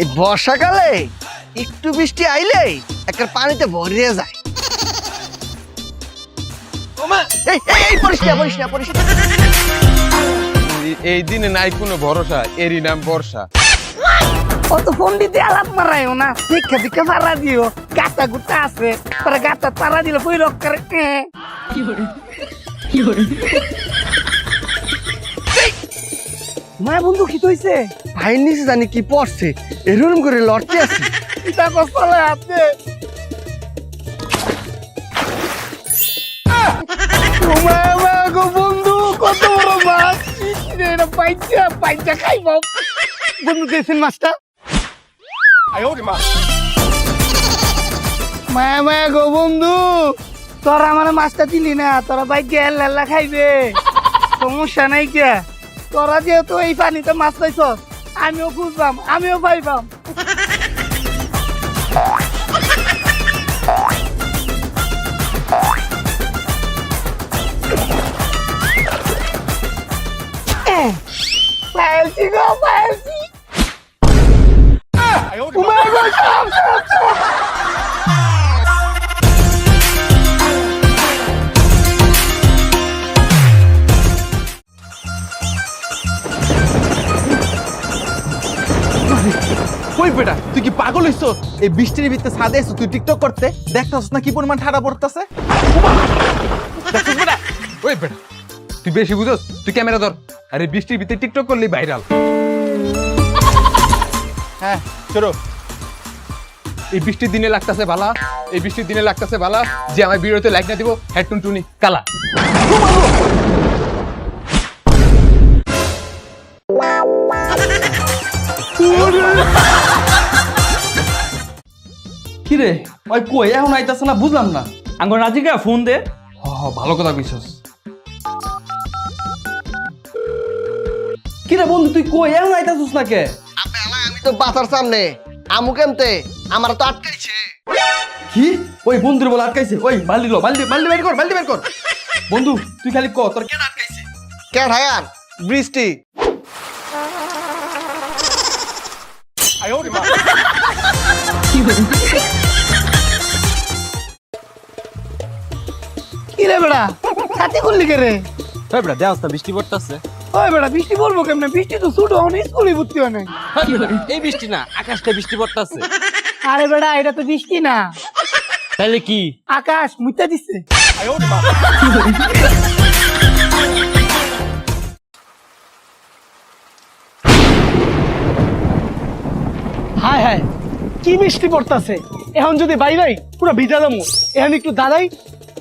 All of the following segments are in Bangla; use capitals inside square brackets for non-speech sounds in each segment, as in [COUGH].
এই বর্ষাকালে একটু বৃষ্টি আইলেই একটা পানিতে ভরিয়ে যায়। এই দিনে নাই কোনো ভরসা এরই নাম বর্ষা। অত ফোন দিতে আলাপ মারাইও না। দীক্ষা দীক্ষা পাড়া দিও। গাতা গুতা আছে। পরে গাতা পাড়া দিলে বই রক করে মায়া বন্ধু কি তৈছে ভাইয়ের নিচে জানি কি পড়ছে। এরকম করে লড়তে আছে আপনি মায়া গো বন্ধু কত বড় মাছ। ইস রে, এটা পাইচা পাইচা খাইব। বন্ধু মাছটা? মায়া মায়া গো বন্ধু তোরা আমার মাছটা দিলি না তোরা বাইক খাইবে। সমস্যা নাই কে? তোরা যেহেতু এই পানিতে মাছ পাইছ আমিও খুঁজবাম আমিও পাইবাম। এই বৃষ্টির ভিতরে ছাদে এসে তুই টিকটক করতে? দেখতাছ না কি পরিমাণ ঠাড়া পড়তেছে? দেখছিস বেটা? ওই বেটা তুই বেশি বুঝোস? তুই ক্যামেরা ধর। আরে বৃষ্টির ভিতরে টিকটক করলি ভাইরাল হ্যাঁ চলো। এই বৃষ্টির দিনে লাগতেছে বালা এই বৃষ্টির দিনে লাগতেছে বালা যে আমার ভিডিওতে লাইক না দিব হেডটুন টুনি কালা। রে ওই কই? এখন আইতাছে না বুঝলাম না। আঙ্গ ফোন দে। হ হ ভালো কথা কইছস। কি রে বন্ধু তুই কই? এখন আইতাছিস না কে? আমি তো বাসার সামনে। আমু কেমতে? আমার তো আটকাইছে। কি? ওই বন্ধুর বলে আটকাইছে? ওই বালদি লো বালদি বালদি বের কর বালদি বের কর। বন্ধু তুই খালি ক তোর কেন আটকাইছে? কে ঢায়ার বৃষ্টি। কি [LAUGHS] রে বেড়া? ছাতি করলি কে রে? ওই বেটা দেওয়া বৃষ্টি পড়তাছে। ওই বেড়া বৃষ্টি পড়ব কেমনে? বৃষ্টি তো হওনি স্কুলে ভর্তি হয় নাই। এই বৃষ্টি না আকাশটা বৃষ্টি পড়তাছে। আরে বেড়া এটা তো বৃষ্টি না। তাইলে কি? আকাশ মুইতা দিচ্ছে হায় হায় কি বৃষ্টি পড়তাছে? এখন যদি বাইরাই পুরো ভিজা যাব এখন একটু দাঁড়াই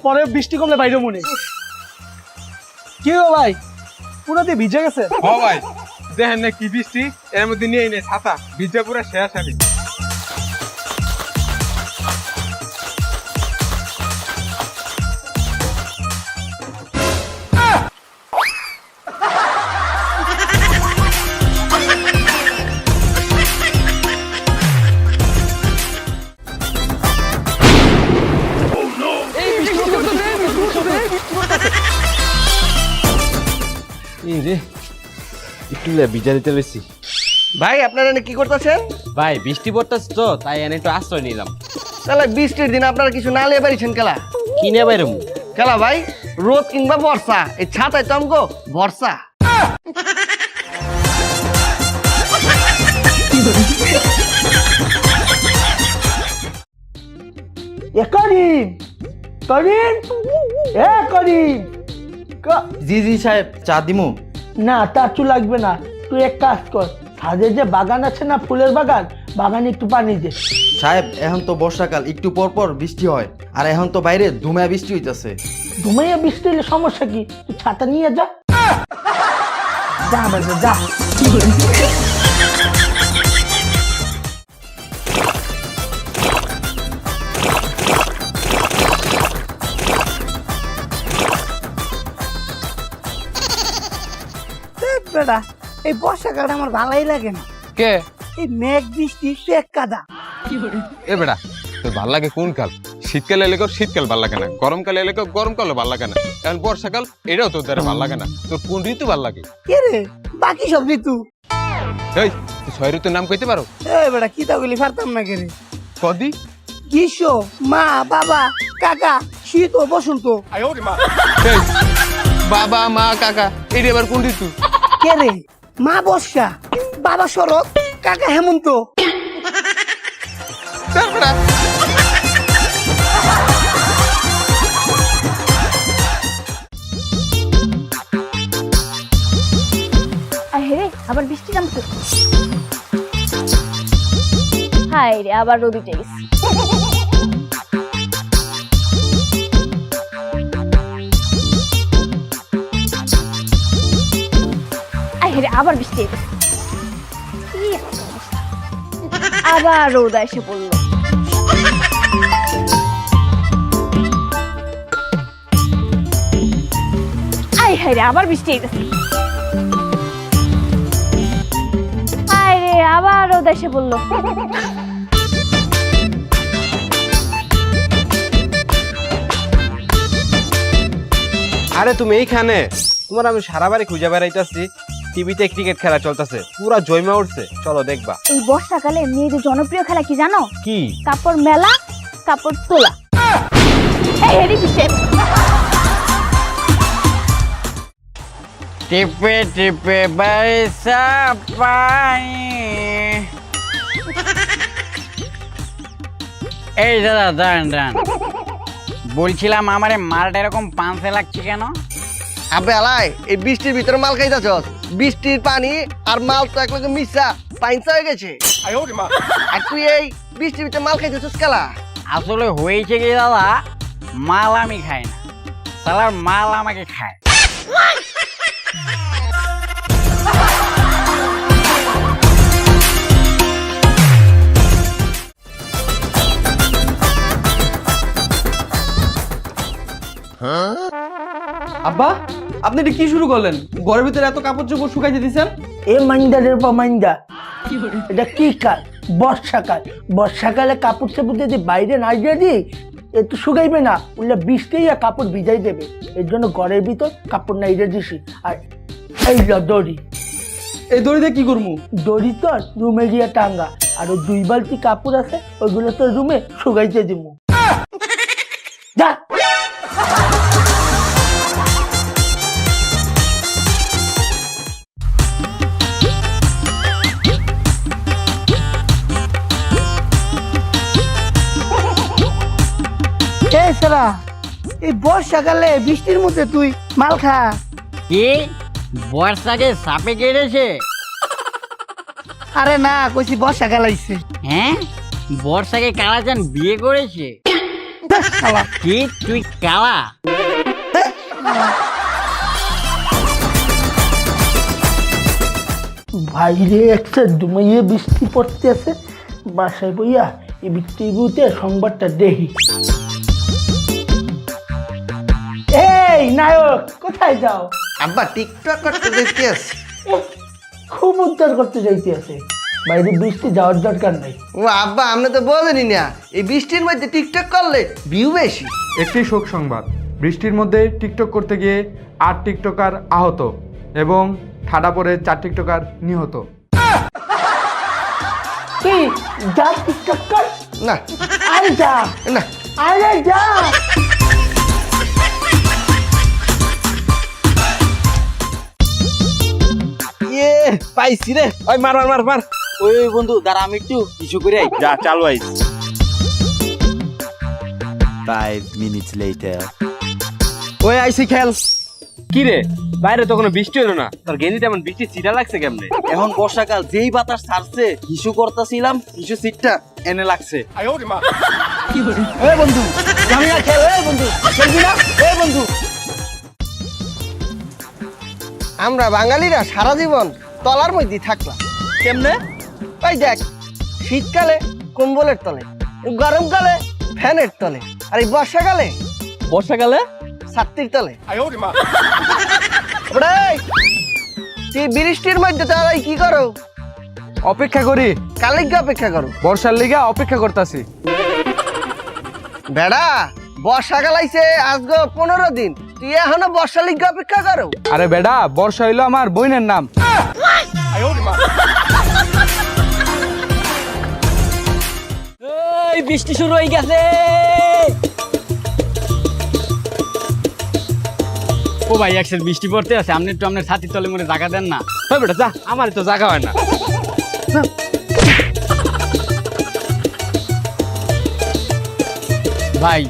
পরে বৃষ্টি কমলে বাইরে মনে। কি গো ভাই? পুরো দিয়ে ভিজে গেছে? হ ভাই, দেখেন না কি বৃষ্টি, এর মধ্যে নিয়ে নে ছাতা, ভিজে পুরো শেষ আমি। একটু ভিজা দিতে বেশি ভাই আপনারা এনে কি করতেছেন? ভাই বৃষ্টি পড়তাছে তো তাই এনে একটু আশ্রয় নিলাম। তাহলে বৃষ্টির দিন আপনারা কিছু না নিয়ে পারিছেন খেলা কিনে বাইরে খেলা ভাই রোদ কিংবা বর্ষা এই ছাতায় তো আমগো বর্ষা। এ করিম করিম এ করিম। জি জি সাহেব চা দিমু। না তার লাগবে না। তুই এক কাজ কর ছাদে যে বাগান আছে না ফুলের বাগান বাগানে একটু পানি দে। সাহেব এখন তো বর্ষাকাল একটু পর পর বৃষ্টি হয়। আর এখন তো বাইরে ধুমায় বৃষ্টি হইতেছে। ঘুমাইয়া বৃষ্টি হলে সমস্যা কি? তুই ছাতা নিয়ে যা। যা বাজে যা। বেটা এই বর্ষাকালটা আমার ভালোই লাগে না। কে? এই মেঘ বৃষ্টি শেখ কাদা। এ বেটা তোর ভালো লাগে কোন কাল? শীতকালে এলে কর শীতকাল ভালো লাগে না গরমকালে এলে কর গরমকালে ভালো লাগে না। এখন বর্ষাকাল এটাও তোর দ্বারা ভালো লাগে না তোর কোন ঋতু ভালো লাগে? কে রে? বাকি সব ঋতু। এই তুই ছয় ঋতুর নাম কইতে পারো? এই বেটা কি তা বলি পারতাম না কেরে কদি? গ্রীষ্ম মা বাবা কাকা শীত ও বসন্ত। বাবা মা কাকা এটি আবার কোন ঋতু? কে রে? মা বর্ষা বাবা শরৎ কাকা হেমন্ত। আরে, আবার বৃষ্টি নামছে। হাই রে, আবার রোদ উঠে গেছে রে আবার বৃষ্টি। আবার রোদ এসে পড়ল। রে, আবার বৃষ্টি এসেছে আরে আবার রোদ এসে বলল আরে তুমি এইখানে? তোমার আমি সারা বাড়ি খুঁজে বেড়াইতেছি। টিভিতে ক্রিকেট খেলা চলতেছে। পুরা জয়মা উঠছে। চলো দেখবা। এই বর্ষাকালে মেয়েদের জনপ্রিয় খেলা কি জানো? কি? কাপড় মেলা কাপড় তোলা। এই টিপে টিপে বর্ষা পানি এই দাদা দাঁড়ান দাঁড়ান। বলছিলাম আমার মালটা এরকম পাঁচে লাগছে কেন? আবে আলাই এই বৃষ্টির ভিতরে মাল খাইতেছ বৃষ্টির পানি আর মাল তো একলগে মিশা পাইনসা হয়ে গেছে। আর তুই এই বৃষ্টির ভিতরে মাল খাইতেছিস কেলা? আসলে হয়েছে কি দাদা মাল আমি খাই না। সালার মাল আমাকে খায়। আব্বা আপনি এটা কি শুরু করলেন? ঘরের ভিতরে এত কাপড় চোপড় শুকাইতে দিচ্ছেন এ মাইন্দারের পর মাইন্দা। এটা কি কাল? বর্ষাকাল। বর্ষাকালে কাপড় চাপড় যদি বাইরে না দিয়ে দিই এ তো শুকাইবে না। উল্লে বৃষ্টিই আর কাপড় ভিজাই দেবে। এর জন্য ঘরের ভিতর কাপড় না নাই দিছি। আর এই ল দড়ি। এই দড়িতে কি করব দড়ি তো রুমে গিয়ে টাঙ্গা। আর ওই দুই বালতি কাপড় আছে ওইগুলো তো রুমে শুকাইতে দিব [LAUGHS] এই সারা এই বর্ষাকালে বৃষ্টির মধ্যে তুই মাল খা। কি? বর্ষাকে সাপে কেটেছে? আরে না কইছি বর্ষাকাল আইছে। হ্যাঁ? বর্ষাকে কালাচান বিয়ে করেছে? কি? তুই কালা? বাইরে একটা ডুমাইয়ে বৃষ্টি পড়তে আছে বাসায় বইয়া এই বৃষ্টি বুতে সংবাদটা দেখি। নায়ক কোথায় যাও? আব্বা টিকটক করতে দেখতে আসি উহ, খুব উদ্ধার করতে যাইতে আছে। বাইরে বৃষ্টি যাওয়ার দরকার নাই। ও আব্বা আমরা তো বোঝেনি না। এই বৃষ্টির মধ্যে টিকটক করলে ভিউ বেশি। একটি শোক সংবাদ। বৃষ্টির মধ্যে টিকটক করতে গিয়ে আট টিকটকার আহত এবং ঠাডা পড়ে চার টিকটকার নিহত। কি যা টিকটক কর। না। আরে যা। না। আরে যা। পাইছি রে। ওই মার মার মার মার। ওই ওই বন্ধু দাঁড়া আমি একটু কিছু করে আই। যা চালু আইস Five minutes later. ওই আইসি খেল। কি রে? বাইরে তো কোনো বৃষ্টি হলো না। তোর গেঞ্জিতে এমন বৃষ্টি সিটা লাগছে কেমনে? এখন বর্ষাকাল যেই বাতাস ছাড়ছে হিসু করতেছিলাম হিসু সিটটা এনে লাগছে। এই বন্ধু আমি আর খেল এই বন্ধু খেলবি না এই বন্ধু। আমরা বাঙালিরা সারা জীবন তলার মধ্যে থাকলাম। কেমনে? ওই দেখ শীতকালে কম্বলের তলে গরমকালে ফ্যানের তলে আর এই বর্ষাকালে? বর্ষাকালে? ছাত্রীর তলে। [LAUGHS] তুই বৃষ্টির মধ্যে তারা কি করো? অপেক্ষা করি। কালিকা অপেক্ষা করো। বর্ষার লিগা অপেক্ষা করতেছি। বেড়া বর্ষাকাল আইছে আজকে পনেরো দিন। তুই এখনও বর্ষা লিগা অপেক্ষা করো। আরে বেডা বর্ষা হইল আমার বইনের নাম। বৃষ্টি শুরু হয়ে গেছে ও ভাই একসাথে বৃষ্টি পড়তে আছে আপনি একটু আপনার ছাতির তলে মনে জায়গা দেন না। হ্যাঁ যা। আমার তো জায়গা হয় না। ভাই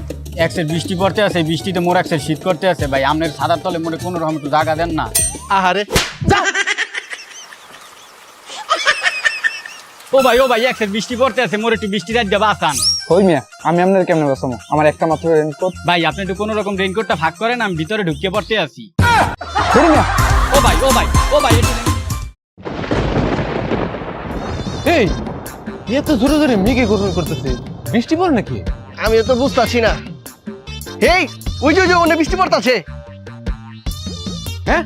একসের বৃষ্টি পড়তে আছে বৃষ্টিতে মোর একসের শীত করতে আছে ভাই আপনার সাদার তলে মনে কোনো রকম একটু জায়গা দেন না। আহারে। ও ভাই ও ভাই একসাথে বৃষ্টি পড়তে আছে মোর একটু বৃষ্টি রাত দেবা আসান। ওই মিয়া আমি আপনার কেমনে বসামো আমার একটা মাত্র রেনকোট ভাই আপনি তো কোনো রকম রেইনকোটটা ভাগ করেন আমি ভিতরে ঢুকিয়ে পড়তে আছি। মিয়া। ও ভাই ও ভাই ও ভাই একটু এই এ তো জোরে জোরে মেঘে গরম করতেছে। বৃষ্টি পড়ে নাকি? আমিও তো বুঝতেছি না। এই ওই যে ওই যে ওনে বৃষ্টি পড়তাছে। হ্যাঁ?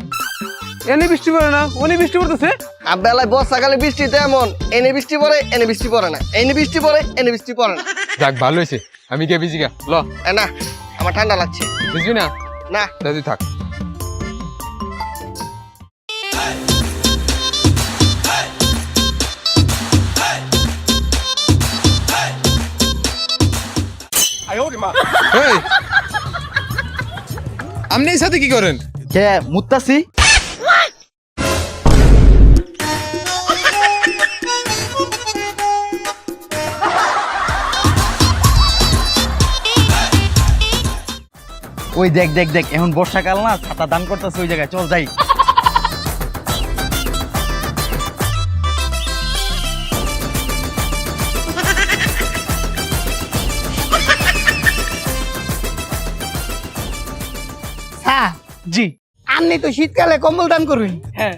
এনে বৃষ্টি পড়ে না উনি বৃষ্টি পড়তেছে? আর বেলায় বর্ষাকালে বৃষ্টি তো এমন এনে বৃষ্টি পড়ে এনে বৃষ্টি পড়ে না। এনে বৃষ্টি পড়ে এনে বৃষ্টি পড়ে না। যাক ভালো হয়েছে। আমি কে বিজি গা ল। এ না আমার ঠান্ডা লাগছে। বুঝবি না? না। দাদি থাক। আপনি এই সাথে কি করেন? কে মুত্তাসি? ওই দেখ দেখ দেখ এখন বর্ষাকাল না ছাতা দান করতেছে ওই জায়গায় চল যাই। হ্যাঁ জি। আপনি তো শীতকালে কম্বল দান করবেন। হ্যাঁ।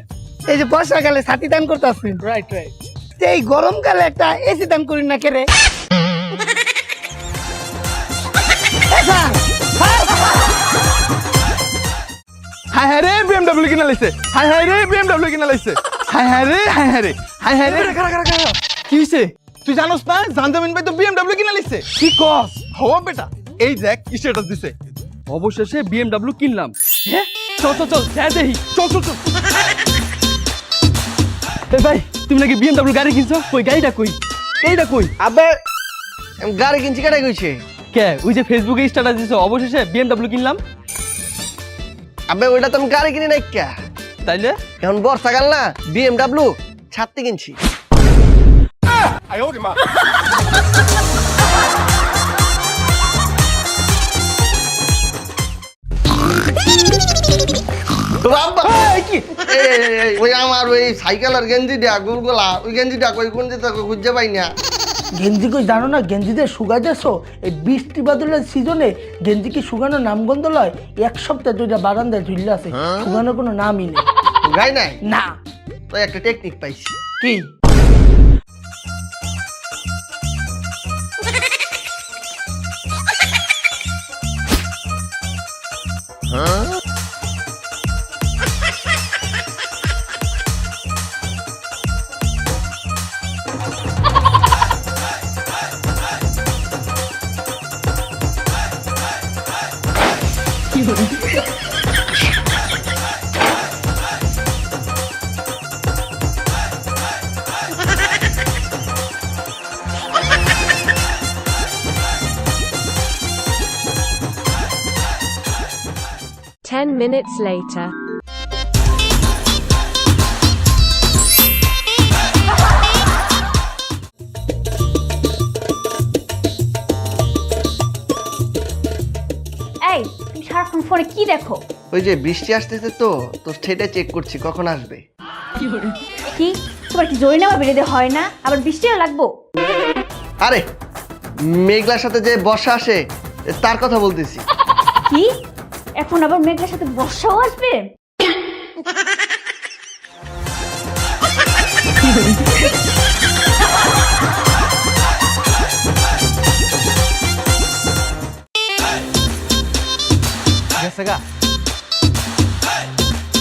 এই যে বর্ষাকালে ছাতি দান করতে আসবেন রাইট রাইট এই গরমকালে একটা এসি দান করেন না কেরে [LAUGHS] হাই হাই রে বিএমডব্লিউ কিনা লাইছে হাই হাই রে বিএমডব্লিউ কিনা লাইছে হাই হাই রে হাই হাই রে হাই হাই রে। কি হইছে? তুই জানোস না জানজামিন ভাই তো বিএমডব্লিউ কিনা লাইছে কি কস? হওয়া বেটা এই দেখ স্ট্যাটাস দিছে। অবশেষে বিএমডব্লিউ কিনলাম। হ্যাঁ চল চল চল হ্যাঁ দেখি। চল চল চল। এই ভাই তুমি নাকি বিএমডব্লিউ গাড়ি কিনছো? কই গাড়িটা কই? গাড়িটা কই? আবে গাড়ি কিনছি কেটে গেছে কে? ওই যে ফেসবুকে স্ট্যাটাস দিছো অবশেষে বিএমডব্লিউ কিনলাম। আবে ওইটা তো আমি গাড়ি কিনি নাই কা। তাইলে এখন বর্ষাকাল না বিএমডাব্লিউ ছাড়তে কিনছি। ওই আমার ওই সাইকেল আর গেঞ্জি দেয়া গুলগুলা ওই গেঞ্জি কই কোন যেতে খুঁজে পাই না। গেঞ্জি কই জানো না? গেঞ্জিতে শুকাইতেছো এই বৃষ্টি বাদলের সিজনে গেঞ্জি কি শুকানোর নামগন্ধ লয়? এক সপ্তাহ দুইটা বারান্দায় ঝুললে আছে। শুকানোর কোনো নামই নেই। গাই নাই? না। তো একটা টেকনিক পাইছি। কি? Ten minutes later. এই তুমি সারাক্ষণ ফোনে কি দেখো? ওই যে বৃষ্টি আসতেছে তো তো সেটা চেক করছি কখন আসবে? কি? তোমার কি জরি নেওয়া বেরিয়ে হয় না? আবার বৃষ্টিও লাগবো? আরে মেঘলার সাথে যে বর্ষা আসে তার কথা বলতেছি। কি? এখন আবার মেঘের সাথে বর্ষাও আসবে?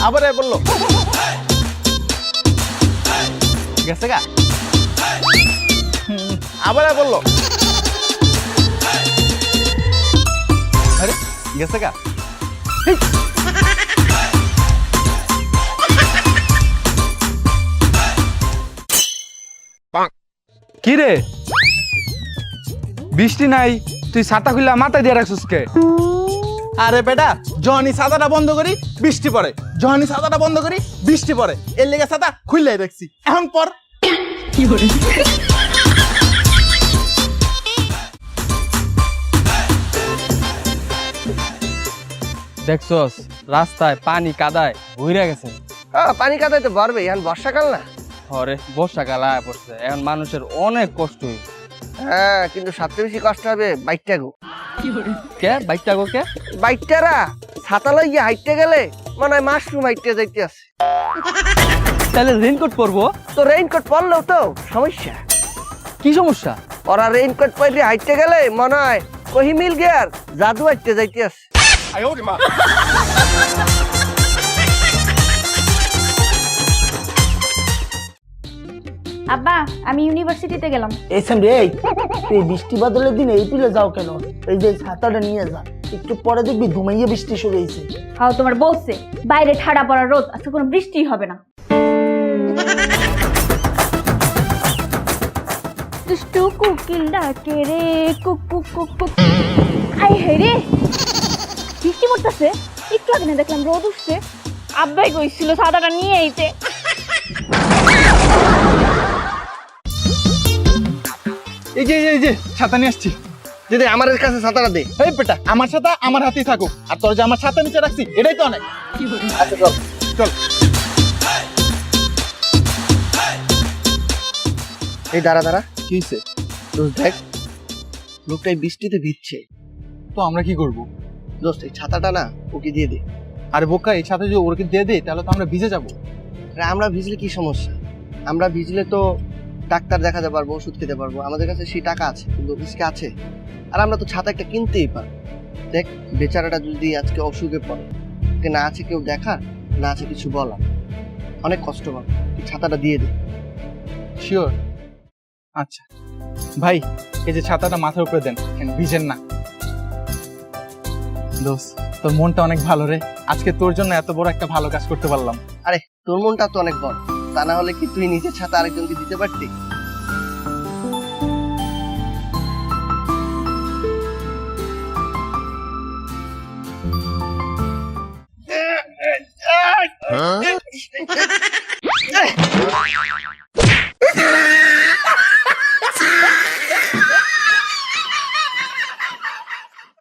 আবার বলল। গেছে গা আবার বলল। গেছে গা কি রে বৃষ্টি নাই তুই ছাতা খুললা মাথায় দিয়ে রাখছিস কে? আরে বেটা যখনই ছাতাটা বন্ধ করি বৃষ্টি পড়ে। যখনই ছাতাটা বন্ধ করি বৃষ্টি পড়ে। এর লেগে ছাতা খুললাই রাখছি এখন পর। দেখছস রাস্তায় পানি কাদায় ভইরা গেছে। হ্যাঁ পানি কাদায় তো বাড়বে এখন বর্ষাকাল না? ঘরে বর্ষাকাল আয়া পড়ছে এখন মানুষের অনেক কষ্ট হ্যাঁ কিন্তু সবচেয়ে বেশি কষ্ট হবে বাইকটা গো। কে বাইকটা গো কে? বাইকটারা ছাতা লইয়া হাইটতে গেলে মনে হয় মাশরুম হাইটতে যাইতে আছে। তাহলে রেইনকোট পরবো? তো রেইনকোট পরলেও তো সমস্যা। কি সমস্যা? ওরা রেইনকোট পরে হাইটতে গেলে মনে হয় কহি মিল গিয়ার জাদু হাইটতে যাইতে আছে। আব্বা আমি ইউনিভার্সিটিতে গেলাম। এসেন রে এই, তুই বৃষ্টি বাদলের দিন এই তুলে যাও কেন? এই যে ছাতাটা নিয়ে যা একটু পরে দেখবি ঘুমাইয়ে বৃষ্টি শুরু হয়েছে। হাও তোমার বলছে বাইরে ঠাড়া পড়া রোদ আজকে কোনো বৃষ্টি হবে না। দুষ্টু কুকিল ডাকে রে কুক কুক। কুক কুক আই হে রে বৃষ্টি পড়তেছে। একটু আগে না দেখলাম রোদ উঠছে। আব্বাই কইছিল সাদাটা নিয়ে আইতে। এই যে এই যে, ছাতা নিয়ে আসছি। যদি আমার কাছে ছাতাটা দে। এই বেটা আমার ছাতা আমার হাতেই থাকুক। আর তোর যে আমার ছাতা নিচে রাখছি এটাই তো অনেক। আচ্ছা চল চল। এই দাঁড়া দাঁড়া। কি হয়েছে দেখ লোকটা এই বৃষ্টিতে ভিজছে। তো আমরা কি করব? দোস্ত এই ছাতাটা না ওকে দিয়ে দে। আরে বোকা এই ছাতা যদি ওরকে দিয়ে দেয় তাহলে তো আমরা ভিজে যাব। আরে আমরা ভিজলে কি সমস্যা? আমরা ভিজলে তো ডাক্তার দেখাতে পারব ওষুধ খেতে পারব আমাদের কাছে সেই টাকা আছে কিন্তু রিস্কে আছে। আর আমরা তো ছাতা একটা কিনতেই পারি দেখ বেচারাটা যদি আজকে অসুখে পড়ে ওকে না আছে কেউ দেখার না আছে কিছু বলা অনেক কষ্ট পাবে ছাতাটা দিয়ে দে। শিওর আচ্ছা। ভাই এই যে ছাতাটা মাথার উপরে দেন ভিজেন না। দোস্ত, তোর মনটা অনেক ভালো রে। আজকে তোর জন্য এত বড় একটা ভালো কাজ করতে পারলাম। আরে, তোর মনটা তো অনেক বড়। তা না হলে কি তুই নিজের ছাতা আরেকজনকে দিতে পারতি?